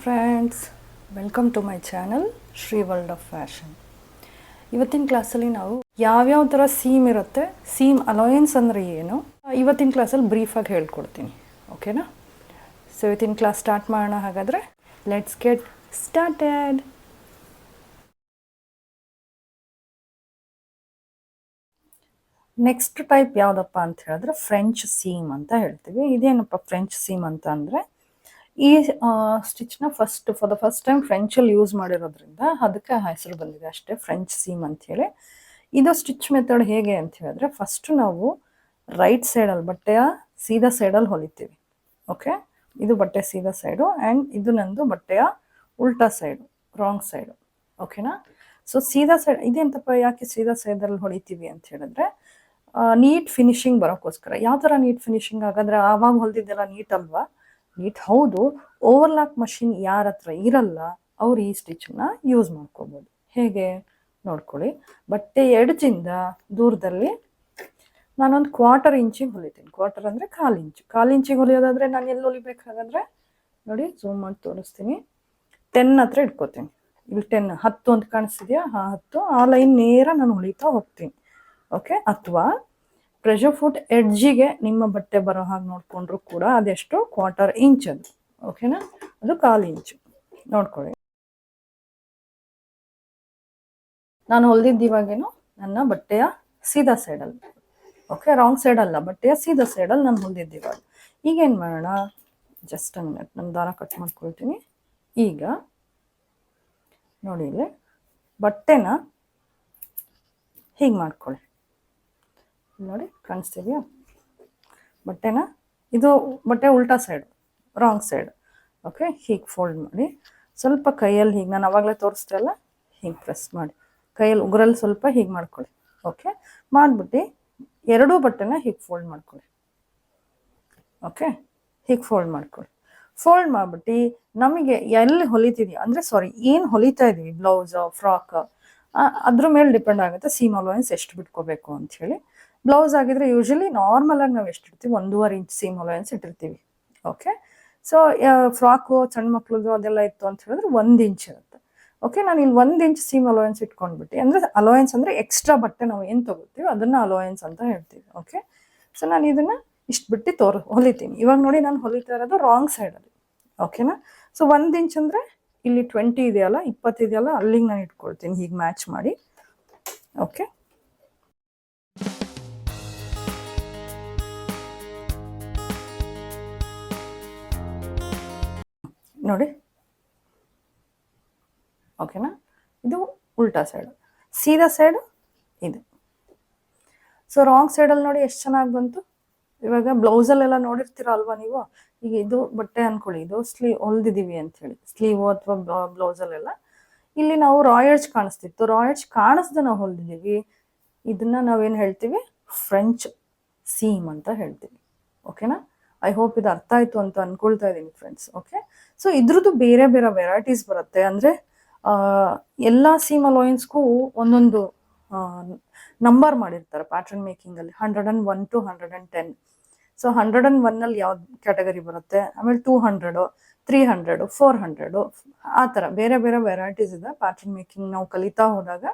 Friends welcome to my channel Shri world of fashion ಇವತ್ತಿನ ಕ್ಲಾಸಲ್ಲಿ ನಾವು ಯಾವ್ಯಾವ ಥರ ಸೀಮ್ ಇರುತ್ತೆ ಸೀಮ್ ಅಲೋಯೆನ್ಸ್ ಅಂದರೆ ಏನು, ಇವತ್ತಿನ ಕ್ಲಾಸಲ್ಲಿ ಬ್ರೀಫಾಗಿ ಹೇಳ್ಕೊಡ್ತೀನಿ. ಓಕೆನಾ ಸೊ ಇವತ್ತಿನ ಕ್ಲಾಸ್ ಸ್ಟಾರ್ಟ್ ಮಾಡೋಣ ಹಾಗಾದರೆ let's get started next type ಯಾವುದಪ್ಪ ಅಂತ ಹೇಳಿದ್ರೆ ಫ್ರೆಂಚ್ ಸೀಮ್ ಅಂತ ಹೇಳ್ತೀವಿ. ಇದೇನಪ್ಪ ಫ್ರೆಂಚ್ ಸೀಮ್ ಅಂತ ಅಂದರೆ ಈ ಸ್ಟಿಚ್ನ first for the first time ಫ್ರೆಂಚಲ್ಲಿ use ಮಾಡಿರೋದ್ರಿಂದ ಅದಕ್ಕೆ ಹೆಸರು ಬಂದಿದೆ ಅಷ್ಟೇ ಫ್ರೆಂಚ್ ಸೀಮ್ ಅಂಥೇಳಿ ಇದು ಸ್ಟಿಚ್ ಮೆಥಡ್ ಹೇಗೆ ಅಂತ ಹೇಳಿದ್ರೆ ಫಸ್ಟ್ ನಾವು ರೈಟ್ ಸೈಡಲ್ಲಿ ಬಟ್ಟೆಯ ಸೀದಾ ಸೈಡಲ್ಲಿ ಹೊಲಿತೀವಿ ಓಕೆ ಇದು ಬಟ್ಟೆ ಸೀದಾ ಸೈಡು ಆ್ಯಂಡ್ ಇದು ನಂದು ಬಟ್ಟೆಯ ಉಲ್ಟಾ ಸೈಡು ರಾಂಗ್ ಸೈಡು ಓಕೆನಾ ಸೊ ಸೀದಾ ಸೈಡ್ ಇದೆಂತಪ್ಪ ಯಾಕೆ ಸೀದಾ ಸೈಡಲ್ಲಿ ಹೊಲಿತೀವಿ ಅಂತ ಹೇಳಿದ್ರೆ ನೀಟ್ ಫಿನಿಶಿಂಗ್ ಬರೋಕ್ಕೋಸ್ಕರ. ಯಾವ ಥರ ನೀಟ್ ಫಿನಿಶಿಂಗ್ ಆಗಂದ್ರೆ ಆವಾಗ ಹೊಲ್ದಿದ್ದೆಲ್ಲ ನೀಟ್ ಅಲ್ವಾ? ನೀಟ್ ಹೌದು, ಓವರ್ಲಾಕ್ ಮಷಿನ್ ಯಾರ ಹತ್ರ ಇರಲ್ಲ, ಅವ್ರು ಈ ಸ್ಟಿಚನ್ನ ಯೂಸ್ ಮಾಡ್ಕೋಬೋದು. ಹೇಗೆ? ನೋಡ್ಕೊಳ್ಳಿ. ಬಟ್ಟೆ ಎಡ್ಜಿಂದ ದೂರದಲ್ಲಿ ನಾನೊಂದು ಕ್ವಾರ್ಟರ್ ಇಂಚಿಗೆ ಹೊಲಿತೀನಿ. ಕ್ವಾರ್ಟರ್ ಅಂದರೆ ಕಾಲು ಇಂಚು. ಕಾಲು ಇಂಚಿಗೆ ಹೊಲಿಯೋದಾದ್ರೆ ನಾನು ಎಲ್ಲಿ ಹೊಲಿಬೇಕು ಹಾಗಾದ್ರೆ ನೋಡಿ ಝೂಮ್ ಮಾಡಿ ತೋರಿಸ್ತೀನಿ. ಟೆನ್ ಹತ್ರ ಇಟ್ಕೋತೀನಿ. ಇಲ್ಲಿ ಟೆನ್ ಹತ್ತು ಅಂತ ಕಾಣಿಸ್ತಿದೆಯಾ? ಆ ಹತ್ತು. ಆ ಲೈನ್ ನೇರ ನಾನು ಹೊಲಿತಾ ಹೋಗ್ತೀನಿ. ಓಕೆ ಅಥವಾ ಪ್ರೆಷರ್ ಫುಟ್ ಎಡ್ಜಿಗೆ ನಿಮ್ಮ ಬಟ್ಟೆ ಬರೋ ಹಾಗೆ ನೋಡಿಕೊಂಡ್ರು ಕೂಡ ಅದೆಷ್ಟು ಕ್ವಾರ್ಟರ್ ಇಂಚ್ ಅದು. ಓಕೆನಾ ಅದು ಕಾಲು ಇಂಚು ನೋಡ್ಕೊಳ್ಳಿ. ನಾನು ಹೊಲ್ದಿದ್ದು ಇವಾಗೇನು ನನ್ನ ಬಟ್ಟೆಯ ಸೀದಾ ಸೈಡಲ್ಲಿ ಓಕೆ ರಾಂಗ್ ಸೈಡ್ ಅಲ್ಲ, ಬಟ್ಟೆಯ ಸೀದಾ ಸೈಡಲ್ಲಿ ನಾನು ಹೊಲ್ದಿದ್ದು ಇವಾಗ ಈಗೇನು ಮಾಡೋಣ? ಜಸ್ಟ್ ಮಿನಿಟ್ ನಾನು ದಾರ ಕಟ್ ಮಾಡ್ಕೊಳ್ತೀನಿ. ಈಗ ನೋಡಿ ಇಲ್ಲಿ, ಬಟ್ಟೆನ ಹೀಗೆ ಮಾಡ್ಕೊಳ್ಳಿ. ನೋಡಿ, ಕಾಣಿಸ್ತಿದೆಯಾ? ಬಟ್ಟೆನ? ಇದು ಬಟ್ಟೆ ಉಲ್ಟಾ ಸೈಡ್, ರಾಂಗ್ ಸೈಡ್. ಓಕೆ ಹೀಗೆ ಫೋಲ್ಡ್ ಮಾಡಿ. ಸ್ವಲ್ಪ ಕೈಯಲ್ಲಿ ಹೀಗೆ, ನಾನು ಅವಾಗಲೇ ತೋರಿಸ್ದೆ ಅಲ್ಲ? ಹೀಗೆ ಪ್ರೆಸ್ ಮಾಡಿ. ಕೈಯಲ್ಲಿ ಉಗುರಲ್ಲಿ ಸ್ವಲ್ಪ ಹೀಗೆ ಮಾಡ್ಕೊಳ್ಳಿ. ಓಕೆ ಮಾಡಿಬಿಟ್ಟು ಎರಡೂ ಬಟ್ಟೆನ ಹೀಗೆ ಫೋಲ್ಡ್ ಮಾಡ್ಕೊಳ್ಳಿ. ಓಕೆ ಹೀಗೆ ಫೋಲ್ಡ್ ಮಾಡ್ಕೊಳ್ಳಿ. ಫೋಲ್ಡ್ ಮಾಡಿಬಿಟ್ಟು ನಮಗೆ ಎಲ್ಲಿ ಹೊಲಿತಿದೀವಿ ಅಂದರೆ ಸಾರಿ ಏನು ಹೊಲಿತಾ ಇದೀವಿ? ಬ್ಲೌಸ್ ಫ್ರಾಕ್ ಅದ್ರ ಮೇಲೆ ಡಿಪೆಂಡ್ ಆಗುತ್ತೆ ಸೀಮ್ ಅಲೋಯನ್ಸ್ ಎಷ್ಟು ಬಿಟ್ಕೋಬೇಕು ಅಂಥೇಳಿ. ಬ್ಲೌಸ್ ಆಗಿದ್ರೆ ಯೂಶಲಿ ನಾರ್ಮಲಾಗಿ ನಾವು ಎಷ್ಟು ಇಡ್ತೀವಿ? ಒಂದೂವರೆ ಇಂಚ್ ಸೀಮ್ ಅಲೋಯನ್ಸ್ ಇಟ್ಟಿರ್ತೀವಿ. ಓಕೆ ಸೊ ಫ್ರಾಕು ಸಣ್ಣ ಮಕ್ಳದ್ದು ಅದೆಲ್ಲ ಇತ್ತು ಅಂತ ಹೇಳಿದ್ರೆ ಒಂದು ಇಂಚ್ ಇರುತ್ತೆ. ಓಕೆ ನಾನು ಇಲ್ಲಿ ಒಂದು ಇಂಚ್ ಸೀಮ್ ಅಲೋಯನ್ಸ್ ಇಟ್ಕೊಂಡ್ಬಿಟ್ಟು, ಅಂದರೆ ಅಲೋಯನ್ಸ್ ಅಂದರೆ ಎಕ್ಸ್ಟ್ರಾ ಬಟ್ಟೆ ನಾವು ಏನು ತಗೋತೀವಿ? ಅದನ್ನು ಅಲೋಯನ್ಸ್ ಅಂತ ಹೇಳ್ತೀವಿ. ಓಕೆ ಸೊ ನಾನು ಇದನ್ನು ಇಷ್ಟು ಬಿಟ್ಟು ತೋರ್, ಹೊಲಿತೀನಿ. ಇವಾಗ ನೋಡಿ ನಾನು ಹೊಲಿತಾ ಇರೋದು ರಾಂಗ್ ಸೈಡ್ ಸೈಡಲ್ಲಿ ಓಕೆನಾ ಸೊ ಒಂದು ಇಂಚ್ ಅಂದರೆ ಇಲ್ಲಿ ಟ್ವೆಂಟಿ ಇದೆಯಲ್ಲ ಇಪ್ಪತ್ತಿದೆಯಲ್ಲ ಅಲ್ಲಿಗೆ ನಾನು ಇಟ್ಕೊಳ್ತೀನಿ. ಹೀಗೆ ಮ್ಯಾಚ್ ಮಾಡಿ. ಓಕೆ ನೋಡಿ. ಓಕೆನಾ ಇದು ಉಲ್ಟಾ ಸೈಡ್ ಸೀದಾ ಸೈಡು ಇದು. ಸೊ ರಾಂಗ್ ಸೈಡಲ್ಲಿ ನೋಡಿ ಎಷ್ಟು ಚೆನ್ನಾಗಿ ಬಂತು. ಇವಾಗ ಬ್ಲೌಸಲ್ಲೆಲ್ಲ ನೋಡಿರ್ತೀರ ಅಲ್ವಾ ನೀವು? ಈಗ ಇದು ಬಟ್ಟೆ ಅನ್ಕೊಳ್ಳಿ. ಇದು ಸ್ಲೀವ್ ಹೊಲ್ದಿದ್ದೀವಿ ಹೇಳಿ. ಸ್ಲೀವು ಅಥವಾ ಬ್ಲೌಸಲ್ಲೆಲ್ಲ ಇಲ್ಲಿ ನಾವು ರಾಯಲ್ಸ್ ಕಾಣಿಸ್ತಿತ್ತು. ರಾಯಲ್ಸ್ ಕಾಣಿಸ್ದೆ ನಾವು ಹೊಲ್ದಿದ್ದೀವಿ ಇದನ್ನ ನಾವೇನು ಹೇಳ್ತೀವಿ? ಫ್ರೆಂಚ್ ಸೀಮ್ ಅಂತ ಹೇಳ್ತೀವಿ. ಓಕೆನಾ ಐ ಹೋಪ್ ಇದು ಅರ್ಥ ಆಯ್ತು ಅಂತ ಅನ್ಕೊಳ್ತಾ ಇದ್ದೀನಿ ಫ್ರೆಂಡ್ಸ್ ಓಕೆ ಸೊ ಇದ್ರದ್ದು ಬೇರೆ ಬೇರೆ ವೆರೈಟೀಸ್ ಬರುತ್ತೆ. ಅಂದರೆ ಎಲ್ಲ ಸೀಮ್ ಅಲೋಯನ್ಸ್ಗೂ ಒಂದೊಂದು ನಂಬರ್ ಮಾಡಿರ್ತಾರೆ pattern ಮೇಕಿಂಗಲ್ಲಿ hundred and one to hundred and ten so hundred and ಒನ್ನಲ್ಲಿ ಯಾವ್ದು ಕ್ಯಾಟಗರಿ ಬರುತ್ತೆ? ಆಮೇಲೆ two hundred three hundred four hundred ಆ ಥರ. ಬೇರೆ ಬೇರೆ ವೆರೈಟೀಸ್ ಇದೆ ಪ್ಯಾಟ್ರನ್ ಮೇಕಿಂಗ್ ನಾವು ಕಲಿತಾ ಹೋದಾಗ.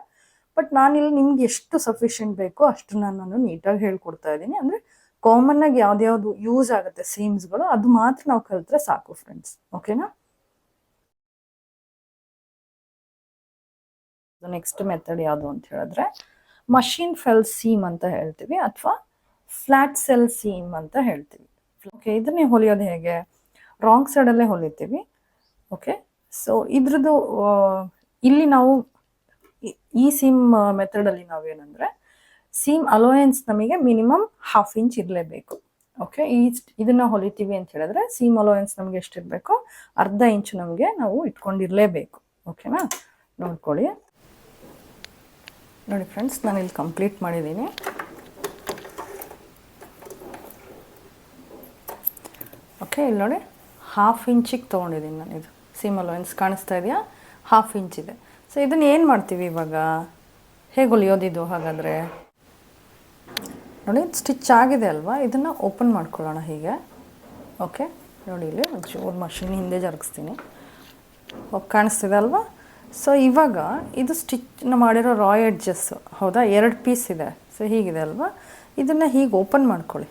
ಬಟ್ ನಾನಿಲ್ಲಿ ನಿಮ್ಗೆ ಎಷ್ಟು ಸಫಿಷಿಯೆಂಟ್ ಬೇಕೋ ಅಷ್ಟು ನಾನು ನೀಟಾಗಿ ಹೇಳ್ಕೊಡ್ತಾ ಇದ್ದೀನಿ. ಅಂದರೆ ಕಾಮನ್ ಆಗಿ ಯಾವ್ದ್ಯಾವ್ದು ಯೂಸ್ ಆಗುತ್ತೆ ಸೀಮ್ಸ್ಗಳು ಅದು ಮಾತ್ರ ನಾವು ಕಲಿತ್ರೆ ಸಾಕು ಫ್ರೆಂಡ್ಸ್ ಓಕೆನಾ ನೆಕ್ಸ್ಟ್ ಮೆಥಡ್ ಯಾವುದು ಅಂತ ಹೇಳಿದ್ರೆ ಮಷಿನ್ ಫೆಲ್ ಸೀಮ್ ಅಂತ ಹೇಳ್ತೀವಿ ಅಥವಾ ಫ್ಲಾಟ್ ಸೆಲ್ ಸೀಮ್ ಅಂತ ಹೇಳ್ತೀವಿ. ಓಕೆ ಇದನ್ನೇ ಹೊಲಿಯೋದು ಹೇಗೆ? ರಾಂಗ್ ಸೈಡಲ್ಲೇ ಹೊಲಿತೀವಿ. ಓಕೆ ಸೊ ಇದ್ರದ್ದು ಇಲ್ಲಿ ನಾವು ಈ ಸೀಮ್ ಮೆಥಡಲ್ಲಿ ನಾವೇನಂದರೆ ಸೀಮ್ ಅಲೋಯೆನ್ಸ್ ನಮಗೆ ಮಿನಿಮಮ್ ಹಾಫ್ ಇಂಚ್ ಇರಲೇಬೇಕು. ಓಕೆ ಈ ಇದನ್ನು ಹೊಲಿತೀವಿ ಅಂತ ಹೇಳಿದ್ರೆ ಸೀಮ್ ಅಲೋಯನ್ಸ್ ನಮಗೆ ಎಷ್ಟಿರಬೇಕು? ಅರ್ಧ ಇಂಚು ನಮಗೆ ನಾವು ಇಟ್ಕೊಂಡಿರಲೇಬೇಕು. ಓಕೆನಾ ನೋಡ್ಕೊಳ್ಳಿ. ನೋಡಿ ಫ್ರೆಂಡ್ಸ್ ನಾನು ಇಲ್ಲಿ ಕಂಪ್ಲೀಟ್ ಮಾಡಿದ್ದೀನಿ. ಓಕೆ ಇಲ್ಲಿ ನೋಡಿ ಹಾಫ್ ಇಂಚಿಗೆ ತೊಗೊಂಡಿದ್ದೀನಿ ನಾನು ಇದು. ಸೀಮ್ ಅಲೋಯನ್ಸ್ ಕಾಣಿಸ್ತಾ ಇದೆಯಾ? ಹಾಫ್ ಇಂಚ್ ಇದೆ. ಸೊ ಇದನ್ನು ಏನು ಮಾಡ್ತೀವಿ ಇವಾಗ? ಹೇಗೆ ಹೊಲಿಯೋದಿದು ಹಾಗಾದರೆ? ನೋಡಿ ಸ್ಟಿಚ್ ಆಗಿದೆ ಅಲ್ವಾ? ಇದನ್ನು ಓಪನ್ ಮಾಡ್ಕೊಳ್ಳೋಣ ಹೀಗೆ. ಓಕೆ ನೋಡಿ, ಇಲ್ಲಿ ಒಂಚೂರು ಮಷಿನ್ ಹಿಂದೆ ಜರುಗಿಸ್ತೀನಿ. ಕಾಣಿಸ್ತಿದೆ ಅಲ್ವಾ? ಸೊ ಇವಾಗ ಇದು ಸ್ಟಿಚ್ ಮಾಡಿರೋ ರಾಯ್ ಎಡ್ಜಸ್ ಹೌದಾ? ಎರಡು ಪೀಸ್ ಇದೆ. ಸೊ ಹೀಗಿದೆ ಅಲ್ವಾ? ಇದನ್ನು ಹೀಗೆ ಓಪನ್ ಮಾಡ್ಕೊಳ್ಳಿ.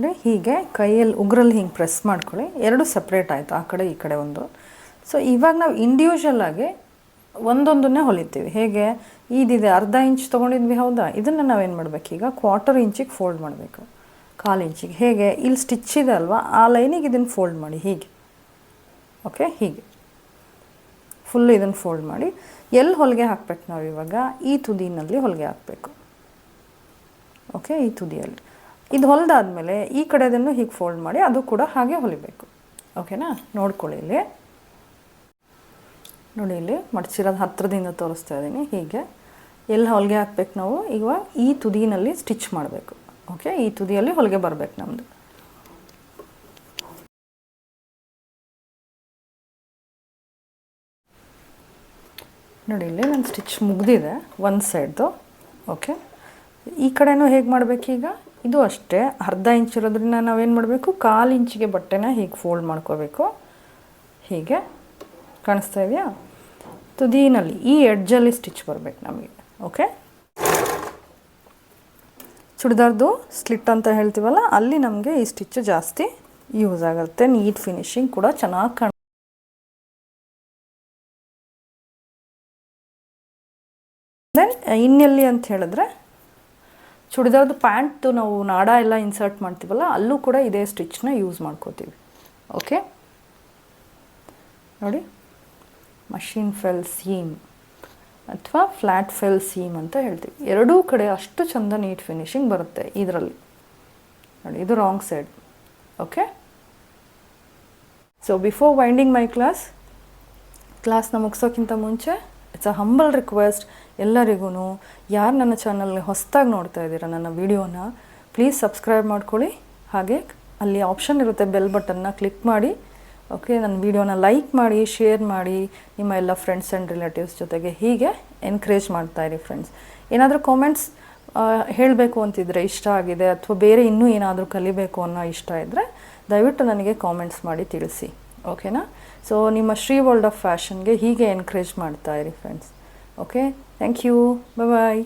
ನೋಡಿ, ಹೀಗೆ ಕೈಯಲ್ಲಿ, ಉಗ್ರಲ್ಲಿ ಹಿಂಗೆ ಪ್ರೆಸ್ ಮಾಡ್ಕೊಳ್ಳಿ. ಎರಡು ಸಪ್ರೇಟ್ ಆಯಿತು, ಆ ಕಡೆ, ಈ ಕಡೆ ಒಂದು. ಸೊ ಇವಾಗ ನಾವು ಇಂಡಿವಿಜುವಲ್ ಆಗಿ ಒಂದೊಂದನ್ನೇ ಹೊಲಿತೀವಿ. ಹೇಗೆ? ಇದಿದೆ ಅರ್ಧ ಇಂಚ್ ತೊಗೊಂಡಿದ್ವಿ ಹೌದಾ? ಇದನ್ನು ನಾವೇನು ಮಾಡಬೇಕು ಈಗ? ಕ್ವಾರ್ಟರ್ ಇಂಚಿಗೆ ಫೋಲ್ಡ್ ಮಾಡಬೇಕು. ಕಾಲು ಇಂಚಿಗೆ. ಹೇಗೆ? ಇಲ್ಲಿ ಸ್ಟಿಚ್ ಇದೆ ಅಲ್ವಾ? ಆ ಲೈನಿಗೆ ಇದನ್ನು ಫೋಲ್ಡ್ ಮಾಡಿ. ಹೀಗೆ. ಓಕೆ ಹೀಗೆ. ಫುಲ್ ಇದನ್ನು ಫೋಲ್ಡ್ ಮಾಡಿ. ಎಲ್ಲಿ ಹೊಲಿಗೆ ಹಾಕ್ಬೇಕು ನಾವು ಇವಾಗ? ಈ ತುದಿನಲ್ಲಿ ಹೊಲಿಗೆ ಹಾಕಬೇಕು. ಓಕೆ ಈ ತುದಿಯಲ್ಲಿ. ಇದು ಹೊಲಿದಾದ್ಮೇಲೆ ಈ ಕಡೆದನ್ನು ಹೀಗೆ ಫೋಲ್ಡ್ ಮಾಡಿ ಅದು ಕೂಡ ಹಾಗೆ ಹೊಲಿಬೇಕು. ಓಕೆನಾ ನೋಡ್ಕೊಳ್ಳಿ ಇಲ್ಲಿ. ನೋಡಿ ಇಲ್ಲಿ ಮಡಚಿರೋದು ಹತ್ತಿರದಿಂದ ತೋರಿಸ್ತಾ ಇದ್ದೀನಿ. ಹೀಗೆ ಎಲ್ಲಿ ಹೊಲಿಗೆ ಹಾಕ್ಬೇಕು ನಾವು? ಈಗ ಈ ತುದಿನಲ್ಲಿ ಸ್ಟಿಚ್ ಮಾಡಬೇಕು. ಓಕೆ ಈ ತುದಿಯಲ್ಲಿ ಹೊಲಿಗೆ ಬರಬೇಕು ನಮ್ಮದು ನೋಡಿ ಇಲ್ಲಿ ನಾನು ಸ್ಟಿಚ್ ಮುಗ್ದಿದೆ ಒಂದು ಸೈಡ್ದು ಓಕೆ ಈ ಕಡೆನೂ ಹೇಗೆ ಮಾಡಬೇಕೀಗ ಇದು ಅಷ್ಟೇ. ಅರ್ಧ ಇಂಚ್ ಇರೋದ್ರಿಂದ ನಾವೇನು ಮಾಡಬೇಕು? ಕಾಲು ಇಂಚಿಗೆ ಬಟ್ಟೆನ ಹೀಗೆ ಫೋಲ್ಡ್ ಮಾಡ್ಕೋಬೇಕು. ಹೀಗೆ ಕಾಣಿಸ್ತಾ ಇದೆಯಾ? ತುದಿನಲ್ಲಿ ಈ ಎಡ್ಜಲ್ಲಿ ಸ್ಟಿಚ್ ಬರಬೇಕು ನಮಗೆ, ಓಕೆ? ಚುಡಿದಾರ್ದು ಸ್ಲಿಟ್ ಅಂತ ಹೇಳ್ತೀವಲ್ಲ, ಅಲ್ಲಿ ನಮಗೆ ಈ ಸ್ಟಿಚ್ ಜಾಸ್ತಿ ಯೂಸ್ ಆಗುತ್ತೆ, ನೀಟ್ ಫಿನಿಶಿಂಗ್ ಕೂಡ ಚೆನ್ನಾಗಿ ಕಾಣ ದೆನ್ ಇನ್ನೆಲ್ಲಿ ಅಂತ ಹೇಳಿದ್ರೆ, ಚುಡಿದಾರ್ದು ಪ್ಯಾಂಟು ನಾವು ನಾಡ ಎಲ್ಲ ಇನ್ಸರ್ಟ್ ಮಾಡ್ತೀವಲ್ಲ, ಅಲ್ಲೂ ಕೂಡ ಇದೇ ಸ್ಟಿಚ್ನ ಯೂಸ್ ಮಾಡ್ಕೋತೀವಿ, ಓಕೆ? ನೋಡಿ. ಮಷಿನ್ ಫೆಲ್ ಸೀಮ್ ಅಥವಾ ಫ್ಲ್ಯಾಟ್ ಫೆಲ್ ಸೀಮ್ ಅಂತ ಹೇಳ್ತೀವಿ. ಎರಡೂ ಕಡೆ ಅಷ್ಟು ಚಂದ ನೀಟ್ ಫಿನಿಶಿಂಗ್ ಬರುತ್ತೆ ಇದರಲ್ಲಿ. ನೋಡಿ, ಇದು wrong side okay so before winding my class ಕ್ಲಾಸ್ನ ಮುಗಿಸೋಕ್ಕಿಂತ ಮುಂಚೆ ಇಟ್ಸ್ ಅ ಹಂಬಲ್ ರಿಕ್ವೆಸ್ಟ್ ಎಲ್ಲರಿಗೂ ಯಾರು ನನ್ನ ಚಾನಲ್ಗೆ ಹೊಸದಾಗಿ ನೋಡ್ತಾ ಇದ್ದೀರಾ, ನನ್ನ ವಿಡಿಯೋನ ಪ್ಲೀಸ್ ಸಬ್ಸ್ಕ್ರೈಬ್ ಮಾಡ್ಕೊಳ್ಳಿ. ಹಾಗೆ ಅಲ್ಲಿ ಆಪ್ಷನ್ ಇರುತ್ತೆ ಬೆಲ್ ಬಟನ್ನ ಕ್ಲಿಕ್ ಮಾಡಿ. ಓಕೆ ನನ್ನ ವಿಡಿಯೋನ ಲೈಕ್ ಮಾಡಿ ಶೇರ್ ಮಾಡಿ ನಿಮ್ಮ ಎಲ್ಲ ಫ್ರೆಂಡ್ಸ್ ಆ್ಯಂಡ್ ರಿಲೇಟಿವ್ಸ್ ಜೊತೆಗೆ ಹೀಗೆ ಎನ್ಕರೇಜ್ ಮಾಡ್ತಾ ಇರಿ ಫ್ರೆಂಡ್ಸ್ ಏನಾದರೂ ಕಾಮೆಂಟ್ಸ್ ಹೇಳಬೇಕು ಅಂತಿದ್ರೆ, ಇಷ್ಟ ಆಗಿದೆ ಅಥವಾ ಬೇರೆ ಇನ್ನೂ ಏನಾದರೂ ಕಲಿಬೇಕು ಅನ್ನೋ ಇಷ್ಟ ಇದ್ದರೆ ದಯವಿಟ್ಟು ನನಗೆ ಕಾಮೆಂಟ್ಸ್ ಮಾಡಿ ತಿಳಿಸಿ. ಓಕೆನಾ ಸೊ ನಿಮ್ಮ ಶ್ರೀ ವರ್ಲ್ಡ್ ಆಫ್ ಫ್ಯಾಷನ್ಗೆ ಹೀಗೆ ಎನ್ಕರೇಜ್ ಮಾಡ್ತಾ ಇರಿ friends okay thank you bye